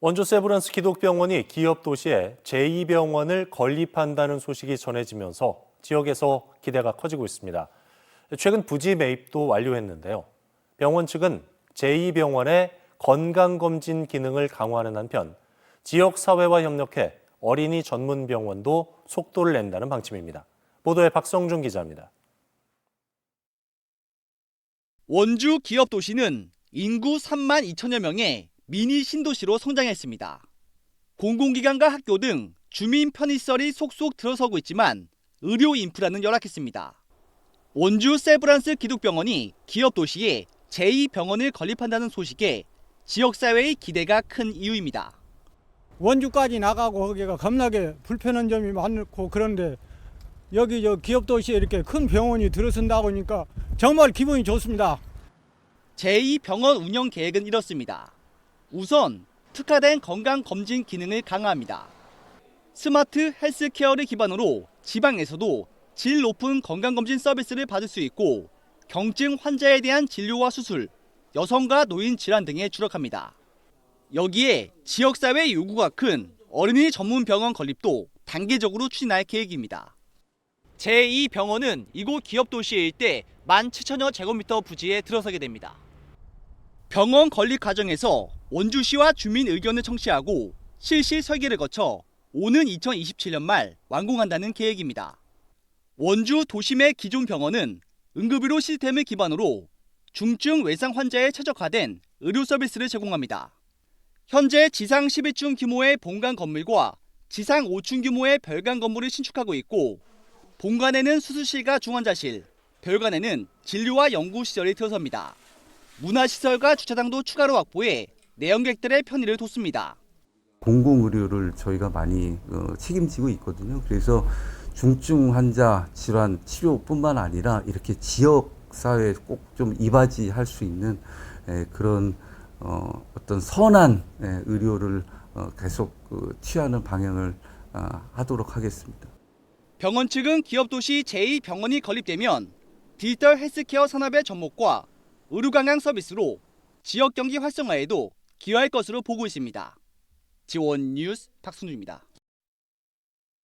원주 세브란스 기독병원이 기업 도시에 제2병원을 건립한다는 소식이 전해지면서 지역에서 기대가 커지고 있습니다. 최근 부지 매입도 완료했는데요. 병원 측은 제2병원의 건강검진 기능을 강화하는 한편 지역 사회와 협력해 어린이 전문 병원도 속도를 낸다는 방침입니다. 보도에 박성준 기자입니다. 원주 기업 도시는 인구 3만 2천여 명의 미니 신도시로 성장했습니다. 공공기관과 학교 등 주민 편의시설이 속속 들어서고 있지만 의료 인프라는 열악했습니다. 원주 세브란스 기독병원이 기업 도시에 제2병원을 건립한다는 소식에 지역사회의 기대가 큰 이유입니다. 원주까지 나가고 거기가 겁나게 불편한 점이 많고 그런데 여기 저 기업 도시에 이렇게 큰 병원이 들어선다고 하니까 정말 기분이 좋습니다. 제2병원 운영 계획은 이렇습니다. 우선 특화된 건강검진 기능을 강화합니다. 스마트 헬스케어를 기반으로 지방에서도 질 높은 건강검진 서비스를 받을 수 있고 경증 환자에 대한 진료와 수술, 여성과 노인 질환 등에 주력합니다. 여기에 지역사회 요구가 큰 어린이 전문 병원 건립도 단계적으로 추진할 계획입니다. 제2병원은 이곳 기업 도시 일대 17,000여 제곱미터 부지에 들어서게 됩니다. 병원 건립 과정에서 원주시와 주민 의견을 청취하고 실시 설계를 거쳐 오는 2027년 말 완공한다는 계획입니다. 원주 도심의 기존 병원은 응급의료 시스템을 기반으로 중증 외상 환자에 최적화된 의료 서비스를 제공합니다. 현재 지상 11층 규모의 본관 건물과 지상 5층 규모의 별관 건물을 신축하고 있고 본관에는 수술실과 중환자실, 별관에는 진료와 연구 시설이 들어섭니다. 문화시설과 주차장도 추가로 확보해 내연객들의 편의를 돕습니다. 공공의료를 저희가 많이 어, 책임지고 있거든요. 그래서 중증 환자 질환 치료뿐만 아니라 이렇게 지역 사회에 꼭 좀 이바지할 수 있는 에, 그런 어, 어떤 선한 에, 의료를 어, 계속 그, 취하는 방향을 아, 하도록 하겠습니다. 병원 측은 기업 도시 제2병원이 건립되면 디지털 헬스케어 산업의 접목과 의료 관광 서비스로 지역 경기 활성화에도 기여할 것으로 보고 있습니다. 지원 뉴스 박순주입니다.